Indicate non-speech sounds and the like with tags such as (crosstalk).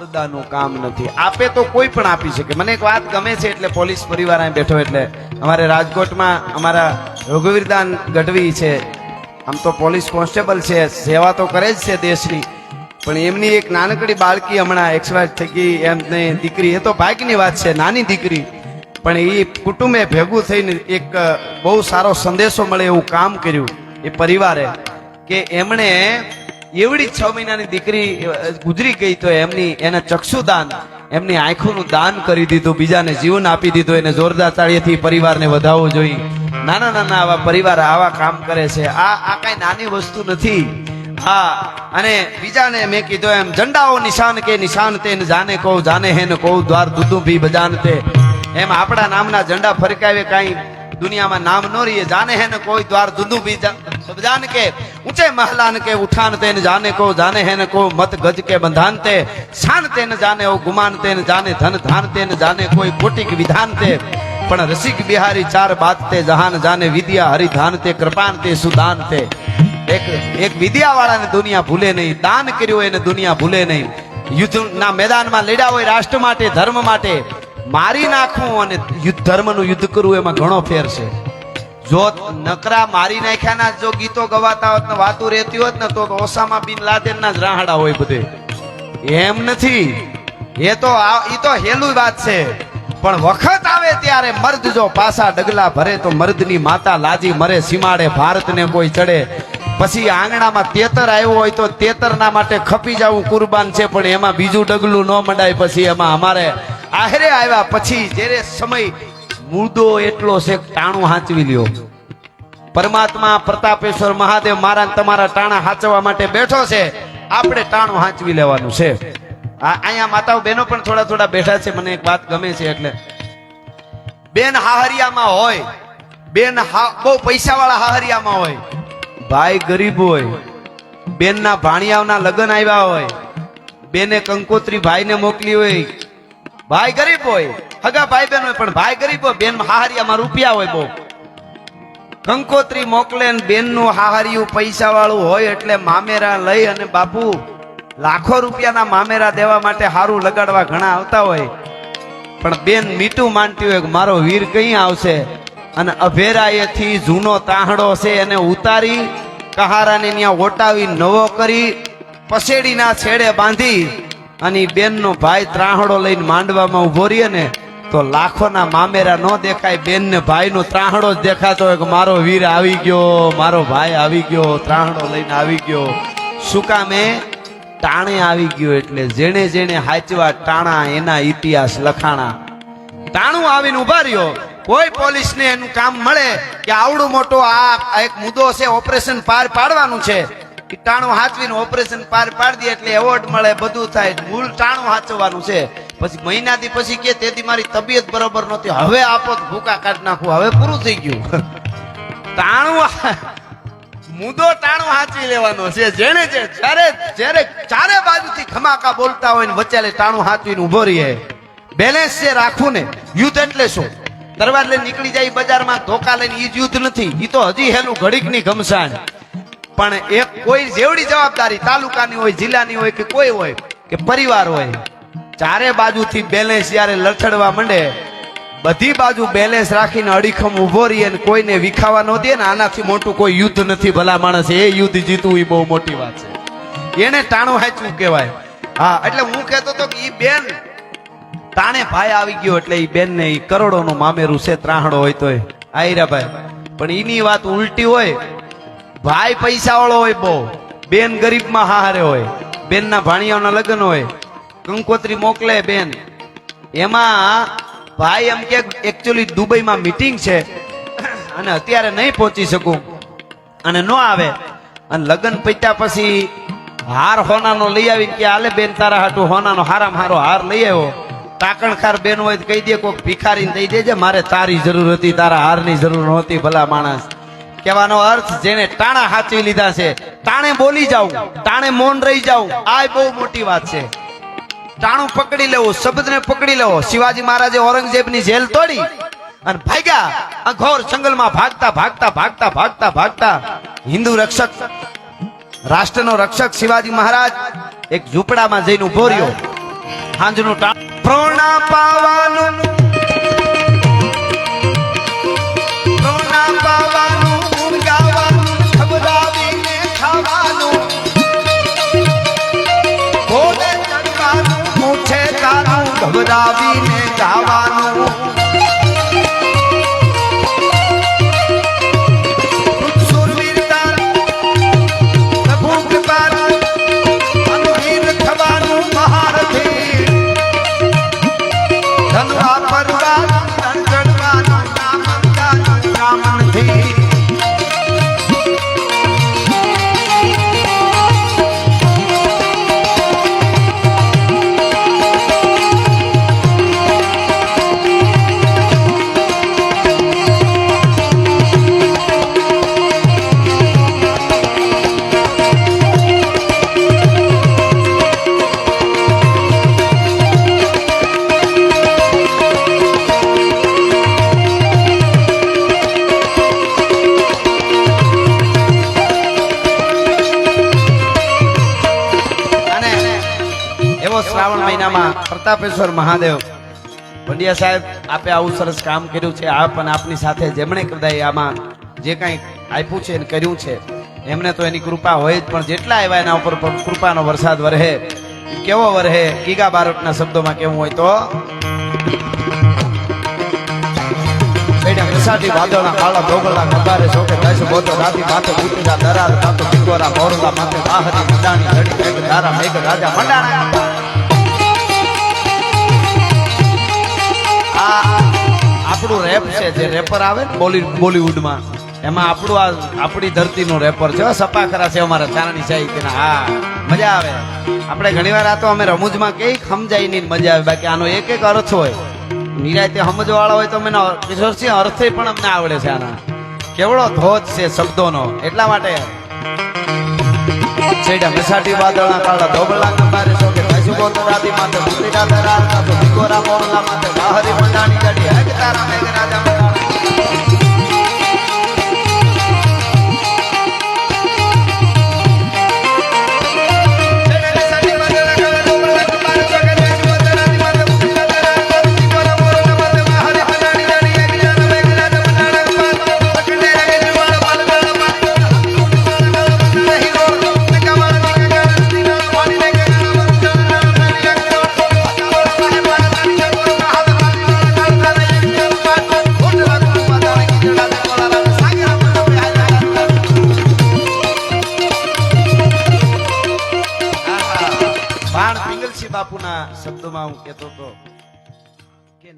મરદાનું કામ નથી. આપે તો કોઈ પણ આપી શકે. મને એક વાત ગમે છે એટલે પોલીસ પરિવાર અહીં બેઠો એટલે અમારે રાજકોટમાં અમારા રઘુવીરદાન ગઢવી છે. આમ તો પોલીસ કોન્સ્ટેબલ છે. સેવા તો કરે જ છે દેશની. પણ એમની એક નાનકડી બાળકી હમણાં એક્સપાયર થઈ ગઈ. એમને દીકરી, એ તો ભાગ્યની વાત છે, નાની દીકરી. પણ એ કુટુંબે ભેગું થઈને એક બહુ સારો સંદેશો મળે એવું કામ કર્યું એ પરિવારે કે એમણે એવડી છ મહિનાની દીકરી ગુજરી ગઈ તો એમની, એને ચક્ષુદાન, એમની આંખોનું દાન કરી દીધું, બીજાને જીવન આપી દીધું, એને જોરદાર તાળીએથી પરિવારને વધાવવો જોઈએ. નાના નાના આવા પરિવાર આવા કામ કરે છે. આ આ કઈ નાની વસ્તુ નથી. હા, અને બીજાને મેં કીધું એમ ઝંડાઓ નિશાન કે નિશાન તે જાને કહું, જાને હે ને કહું, દ્વાર દૂધું ભી બજાન તે. એમ આપણા નામના ઝંડા ફરકાવે કાંઈ દુનિયામાં નામ ન રહીએ. જાને હે ને કોઈ દ્વાર દૂધું ભી કે ઉઠાન તેન ન જાને કહો જાને હે ન કહો મત ગજ કે બંધાન તે શાન તેન ન જાને ઓ ગુમાન તેન ન જાને ધન ધાન તેન ન જાને કોઈ કોટિક વિધાન તે પણ રસિક બિહારી ચાર બાત તે જહાન જાને વિદ્યા હરિધાન તે કૃપાન તે સુદાન તે એક એક વિદ્યા વાળાને દુનિયા ભૂલે નહીં દાન કર્યું એને દુનિયા ભૂલે નહીં યુદ્ધના મેદાનમાં લડ્યા હોય રાષ્ટ્ર માટે ધર્મ માટે મારી નાખવું અને યુદ્ધ ધર્મનું યુદ્ધ કરવું એમાં ઘણો ફેર છે જો નકરા મારી નાખ્યાના જો ગીતો ગવાતા હોત ને, વાતું રહેતી હોત ને, તો ઓસામા બિન લાદેનના જ રાહડા હોય બધે. એમ નથી. એ તો ઈ તો હેલું વાત છે. પણ વખત આવે ત્યારે મર્દ જો પાસા ડગલા ભરે, તો મર્દની માતા લાજી મરે, સીમાડે ભારતને કોઈ ચડે. પછી આંગણામાં તેતર આવ્યો હોય તો તેતરના માટે ખપી જવું કુરબાન છે, પણ એમાં બીજું ડગલું ન મંડાય. પછી એમાં અમારે આહરે આવ્યા. પછી જ્યારે સમય મુદ્દો એટલો છે ટાણું હાંચવી લ્યો. પરમાત્મા પ્રતાપેશ્વર મહાદેવ મારા તમારા ટાણા હાંચવા માટે બેઠો છે. આપણે ટાણું હાંચવી લેવાનું છે. અહીંયા માતાઓ બહેનો પણ થોડા થોડા બેઠા છે. મને એક વાત ગમે છે એટલે. બેન હાહરિયામાં હોય. બેન બહુ પૈસાવાળા હાહરિયામાં હોય. ભાઈ ગરીબ હોય. બેનના ભાણિયાઓના લગ્ન આવ્યા હોય. બેને કંકોત્રી ભાઈને મોકલી હોય. ભાઈ ગરીબ હોય. હગા ભાઈ બેન હોય પણ ભાઈ ગરીબ હોય, બેન હાહરિયામાં રૂપિયા હોય બહુ. કંકોત્રી મોકલે ને બેનનું હાહરિયું પૈસા વાળું હોય એટલે મામેરા લઈ અને બાપુ લાખો રૂપિયાના મામેરા દેવા માટે હારું લગાડવા ઘણા આવતા હોય. પણ બેન મીઠું માનતી હોય કે મારો વીર કઈ આવશે? અને અભેરાએથી જૂનો તાહડો છે એને ઉતારી, કહારાને ત્યાં ઓટાવી, નવો કરી પસેડીના છેડે બાંધી, અને બેનનો ભાઈ ત્રાહડો લઈને માંડવામાં ઊભો રહીએ ને તો લાખોના મામેરા ન દેખાય બેન ને ભાઈ નો ત્રાહણો જ દેખાતો હોય કે મારો વીર આવી ગયો, મારો ભાઈ આવી ગયો ત્રાહણો લઈને આવી ગયો. શું કામે ટાણે આવી ગયો એટલે જેણે જેણે હાચવા ટાણા એના ઇતિહાસ લખાણા. ટાણું આવીને ઊભા રહ્યો. કોઈ પોલીસને એનું કામ મળે કે આવડું મોટો આ એક મુદ્દો છે, ઓપરેશન પાર પાડવાનું છે. ટાણું હાચવીને ઓપરેશન પાર પાડી દે એટલે એવોર્ડ મળે, બધું થાય. મૂળ ટાણું હાચવાનું છે. પછી મહિનાથી પછી કે તેથી મારી તબિયત બરોબર નહોતી હવે આપો ભૂકા કાઢી નાખું. હવે પૂરું થઈ ગયું. (laughs) તાણું મુદ્દો ટાણું હાચી લેવાનો છે. જેને જે જ્યારે જ્યારે ચારે બાજુથી ખમાકા બોલતા હોય ને વચ્ચે તાણું હાચવીને ઊભો રહીએ બેલેન્સ છે રાખવું ને, યુદ્ધ એટલે શું? તરવાર લઈને નીકળી જાય બજારમાં, ધોકા લઈને જ યુદ્ધ નથી. ઈ તો હજી હેલું ઘડીકની ઘમસાણ. પણ એક કોઈ જેવડી જવાબદારી તાલુકાની હોય, જિલ્લાની હોય કે કોઈ હોય, કે પરિવાર હોય ચારે બાજુથી બેલેન્સ જ્યારે લથડવા માંડે, બધી બાજુ બેલેન્સ રાખીને અડીખમ ઊભો રહીએ ને કોઈને વિખાવા ન દે ને આનાથી મોટું કોઈ યુદ્ધ નથી. ભલા માણસ એ યુદ્ધ જીતવું એ બહુ મોટી વાત છે. એને ટાણું હાચવું કહેવાય. હા, એટલે હું કહેતો હતો કે એ બેન, તાણે ભાઈ આવી ગયો એટલે એ બેન ને એ કરોડો નું મામેરું છે ત્રાહણો હોય તોય. આયરા ભાઈ. પણ એની વાત ઉલટી હોય, ભાઈ પૈસા વાળો હોય બહુ. બેન ગરીબમાં હારે હોય. બેનના ભાણિયાઓના લગ્ન હોય. કંકોત્રી મોકલે બેન. એમાં ભાઈ એમ કે એકચ્યુઅલી દુબઈમાં મીટિંગ છે અને અત્યારે નહીં પહોંચી શકું. અને ન આવે. અને લગ્ન પત્યા પછી હાર હોનાનો લઈ આવીને કે આલે બેન, તારા હાટુ હોનાનો હારામ હારો હાર લઈ આવ્યો. ટાકણખાર બેન હોય તો કહી દે કોઈક ભિખારીને દઈ દેજે, મારે તારી જરૂર હતી, તારા હારની જરૂર નહોતી, ભલા માણસ. કહેવાનો અર્થ જેને ટાણા હાચવી લીધા છે. ટાણે બોલી જાઉં ટાણે મૌન રહી જાઉં. આ બહુ મોટી વાત છે. ટાણું પકડી લેવું, શબ્દને પકડી લેવો. શિવાજી મહારાજે ઔરંગઝેબની જેલ તોડી અને ભાગ્યા આ ઘોર જંગલમાં ભાગતા ભાગતા ભાગતા ભાગતા ભાગતા હિન્દુ રક્ષક, રાષ્ટ્રનો રક્ષક શિવાજી મહારાજ એક ઝૂંપડામાં જઈને ઊભો રહ્યો. ટાણ પ્રોણા પાવાનું. પ્રોણા પાવાનું. તારું ગભરાવીને ગાવાનું. પ્રતાપેશ્વર મહાદેવ. પંડ્યા સાહેબ, આપે આવું સરસ કામ કર્યું છે. આપ પણ આપની સાથે જેમણે કદાય આમાં જે કાંઈ આપ્યું છે અને કર્યું છે, એમને તો એની કૃપા હોય જ. પણ જેટલા આવ્યા એના ઉપર કૃપાનો વરસાદ વરહે કેવો વરહે ગીગા બારોટના શબ્દોમાં કેવું હોય તો? કસાટી વાદળના કાળા રાજા મંડાણા. રેપ છે, જે રેપર આવે ને બોલી બોલીવુડમાં. એમાં આપણું આ આપણી ધરતીનો રેપર છે. સપા ખરા છે અમારા ચારણી સાહિત્યના હા, મજા આવે. આપણે ઘણીવાર આ તો અમે રમૂજમાં કઈ સમજાય નહીં મજા આવે. બાકી આનો એક એક અર્થ હોય. નિરાયતે સમજવાળા હોય તો મને કિશોરસિંહ અર્થે પણ અમને આવડે છે આના. કેવડો ધોધ છે શબ્દોનો. એટલા માટે. છેડા મસાટી વાદળના કાળા ધોબળા કંબારે શોકે પૈસુ બોતો રાતી માથે મુંડીના દરાર કાતો ભીગોરા મોરલા માથે બાહરી મંડાણી જડી હે તારા મેઘ રાજા શબ્દમાં હું કહેતો હતો કે